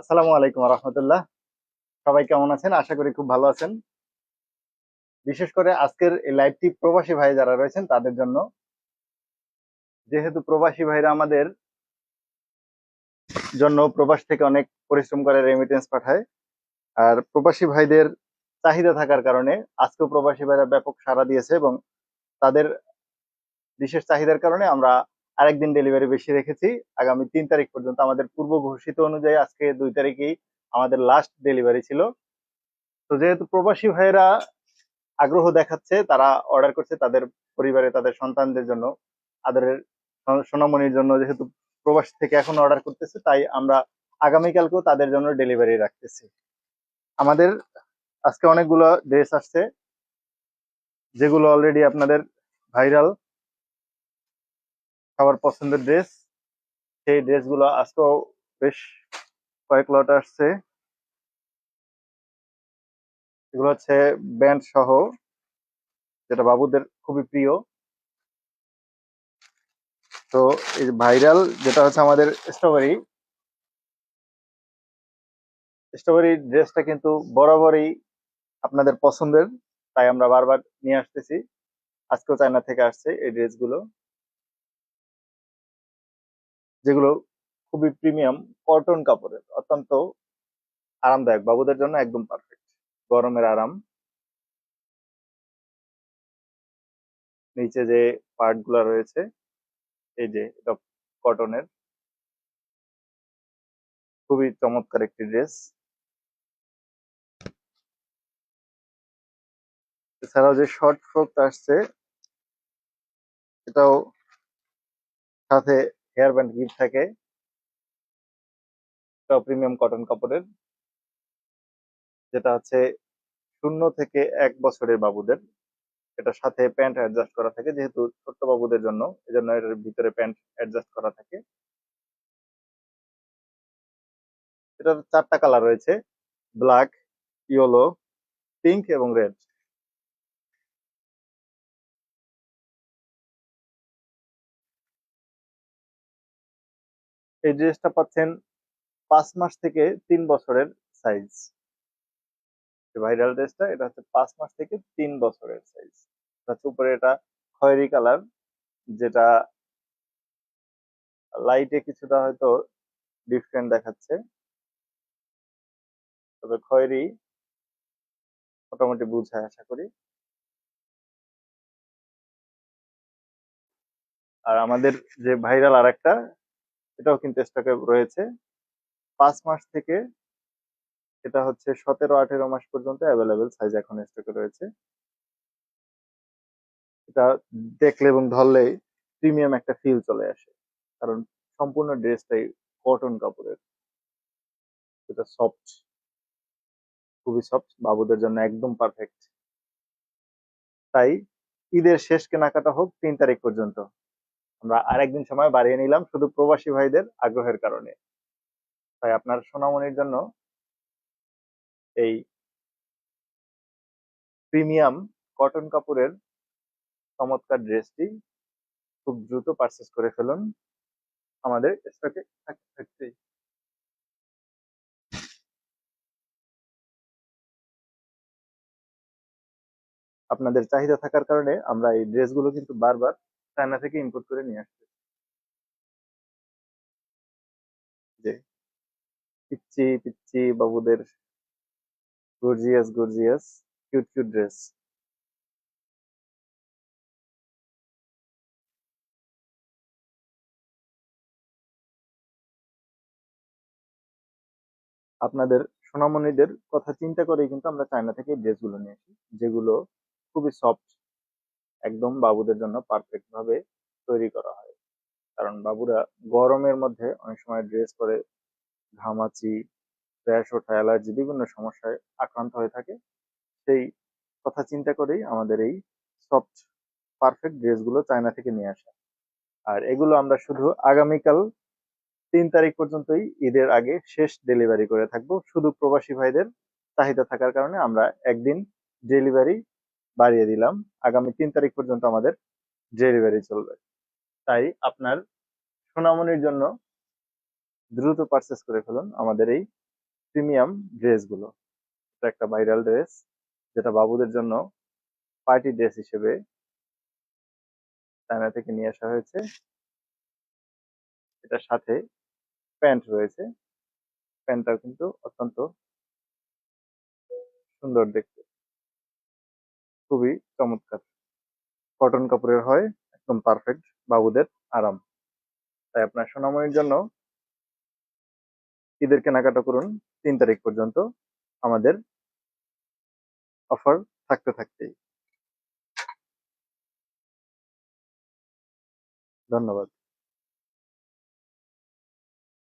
আসসালামু আলাইকুম রহমতুল্লাহ। সবাই কেমন আছেন? আশা করি খুব ভালো আছেন। বিশেষ করে আজকের এই লাইভটি প্রবাসী ভাই যারা রয়েছেন, তাদের জন্য। যেহেতু প্রবাসী ভাইরা আমাদের জন্য প্রবাস থেকে অনেক পরিশ্রম করে রেমিটেন্স পাঠায়, আর প্রবাসী ভাইদের চাহিদা থাকার কারণে আজকেও প্রবাসী ভাইরা ব্যাপক সাড়া দিয়েছে এবং তাদের বিশেষ চাহিদার কারণে আমরা আরেকদিন ডেলিভারি বেশি রেখেছি। আগামী তিন তারিখ পর্যন্ত আমাদের পূর্ব ঘোষিত অনুযায়ী আজকে দুই তারিখেই আমাদের লাস্ট ডেলিভারি ছিল। তো যেহেতু প্রবাসী ভাইয়েরা আগ্রহ দেখাচ্ছে, তারা অর্ডার করছে তাদের পরিবারে তাদের সন্তানদের জন্য। আদরের সোনামণির জন্য যেহেতু প্রবাস থেকে এখন অর্ডার করতেছে, তাই আমরা আগামীকালকেও তাদের জন্য ডেলিভারি রাখতেছি। আমাদের আজকে অনেকগুলো ড্রেস আসছে, যেগুলো অলরেডি আপনাদের ভাইরাল সবার পছন্দের ড্রেস সেই ড্রেসগুলো আজকেও বেশ কয়েক লট আসছে। এগুলো হচ্ছে ব্যান্ড সহ, যেটা বাবুদের খুবই প্রিয়। তো এই ভাইরাল যেটা হচ্ছে আমাদের স্ট্রবেরি স্ট্রবেরি ড্রেসটা কিন্তু বরাবরই আপনাদের পছন্দের, তাই আমরা বারবার নিয়ে আসতেছি। আজকেও চায়না থেকে আসছে এই ড্রেসগুলো যেগুলো খুবই প্রিমিয়াম কটন কাপড়ের, অত্যন্ত আরামদায়ক। বাবুদের জন্য একদম পারফেক্ট গরমের আরাম। নিচে যে পার্টগুলা রয়েছে, এই যে এটা কটনের খুবই চমৎকার একটি ড্রেস এছাড়াও যে শর্ট ফ্রকটা আসছে, এটাও সাথে হেয়ার ব্যান্ড গিফট থাকে। প্রিমিয়াম কটন কাপড়ের। যেটা হচ্ছে শূন্য থেকে এক বছরের বাবুদের। এটার সাথে প্যান্ট অ্যাডজাস্ট করা থাকে, যেহেতু ছোট্ট বাবুদের জন্য। এজন্য এটার ভিতরে প্যান্ট অ্যাডজাস্ট করা থাকে। এটার চারটা কালার রয়েছে। ব্ল্যাক ইয়েলো পিঙ্ক এবং রেড এই ড্রেসটা পাচ্ছেন পাঁচ মাস থেকে তিন বছরের সাইজ ভাইরাল ড্রেসটা এটা হচ্ছে পাঁচ মাস থেকে তিন বছরের সাইজ হচ্ছে উপরে এটা খয়েরি কালার যেটা লাইটে কিছুটা হয়তো ডিফারেন্ট দেখাচ্ছে। তবে খয়েরি মোটামুটি বুঝায় আশা করি। আর আমাদের যে ভাইরাল আর একটা এটাও কিন্তু স্টকে রয়েছে। পাঁচ মাস থেকে এটা হচ্ছে সতেরো, আঠেরো মাস পর্যন্ত অ্যাভেলেবেল সাইজ এখন স্টকে রয়েছে। এটা দেখলে এবং ধরলেই প্রিমিয়াম একটা ফিল চলে আসে। কারণ সম্পূর্ণ ড্রেসটাই কটন কাপড়ের। এটা সফট খুবই সফট বাবুদের জন্য একদম পারফেক্ট তাই ঈদের শেষ কেনাকাটা হোক তিন তারিখ পর্যন্ত। আমরা আরেকদিন সময় বাড়িয়ে নিলাম শুধু প্রবাসী ভাইদের আগ্রহের কারণে। তাই আপনার সোনামনির জন্য এই প্রিমিয়াম কটন কাপড়ের চমৎকার ড্রেসটি খুব দ্রুত পারচেস করে ফেলুন। আমাদের স্টকে থাকতে থাকতেই। আপনাদের চাহিদা থাকার কারণে আমরা এই ড্রেসগুলো কিন্তু বারবার চায়না থেকে ইম্পোর্ট করে নিয়ে আসছি। যে পিচ্ছি পিচ্ছি বাবুদের gorgeous gorgeous cute cute dress আপনাদের সোনামণিদের কথা চিন্তা করেই কিন্তু আমরা চায়না থেকে ড্রেসগুলো নিয়ে আসি, যেগুলো খুবই সফট একদম বাবুদের জন্য পারফেক্ট ভাবে তৈরি করা হয়। কারণ বাবুরা গরমের মধ্যে অনেক সময় ড্রেস পরে ঘামাচি র্যাশ ওঠা অ্যালার্জি বিভিন্ন সমস্যায় আক্রান্ত হয়ে থাকে। সেই কথা চিন্তা করেই আমাদের এই সফট পারফেক্ট ড্রেসগুলো চায়না থেকে নিয়ে আসা। আর এগুলো আমরা শুধু আগামীকাল তিন তারিখ পর্যন্তই ঈদের আগে শেষ ডেলিভারি করে থাকব। শুধু প্রবাসী ভাইদের চাহিদা থাকার কারণে আমরা একদিন ডেলিভারি বাড়িয়ে দিলাম। আগামী তিন তারিখ পর্যন্ত আমাদের ডেলিভারি চলবে। তাই আপনার সোনামনির জন্য দ্রুত পারচেস করে ফেলুন আমাদের এই প্রিমিয়াম ড্রেসগুলো এটা একটা ভাইরাল ড্রেস যেটা বাবুদের জন্য পার্টি ড্রেস হিসেবে চায়না থেকে নিয়ে আসা হয়েছে। এটার সাথে প্যান্ট রয়েছে। প্যান্টটাও কিন্তু অত্যন্ত সুন্দর দেখতে। খুবই চমৎকার। কটন কাপড়ের হয়, একদম পারফেক্ট বাবুদের আরাম। তাই আপনার সোনাময়ের জন্য ঈদের কেনাকাটা করুন, তিন তারিখ পর্যন্ত আমাদের অফার থাকতে থাকতেই। ধন্যবাদ।